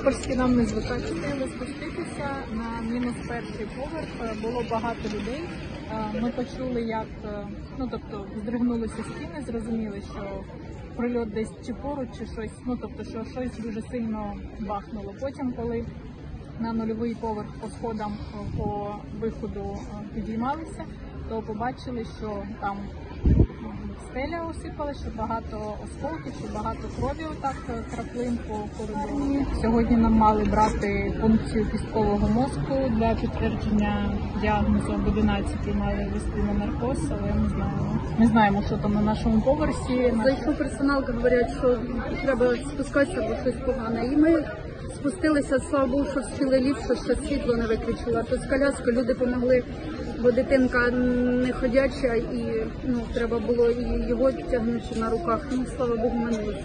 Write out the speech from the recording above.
Житомирський нам не звикати. Спуститися на мінус перший поверх. Е, Було багато людей. Е, Ми почули, як е, ну тобто здригнулися стіни, зрозуміли, що прильот десь чи поруч, чи щось. Ну тобто, що щось дуже сильно бахнуло. Потім, коли на нульовий поверх по сходам по виходу підіймалися, то побачили, що там стеля осипала, що багато осколків, що багато крові отак е, краплин по коридору. Сьогодні нам мали брати функцію кісткового мозку для підтвердження діагнозу об 11 мали ввести на наркоз, але не знаємо. Не знаємо, що там на нашому поверсі. Зайшов персонал, говорять, що треба спускатися, бо щось погане. І ми спустилися, слава Богу, що встигли ліфт, що світло не виключила. То з коляскою люди допомогли, бо дитинка не ходяча і ну, треба було і його тягнути на руках. Ну, слава Богу, минулося.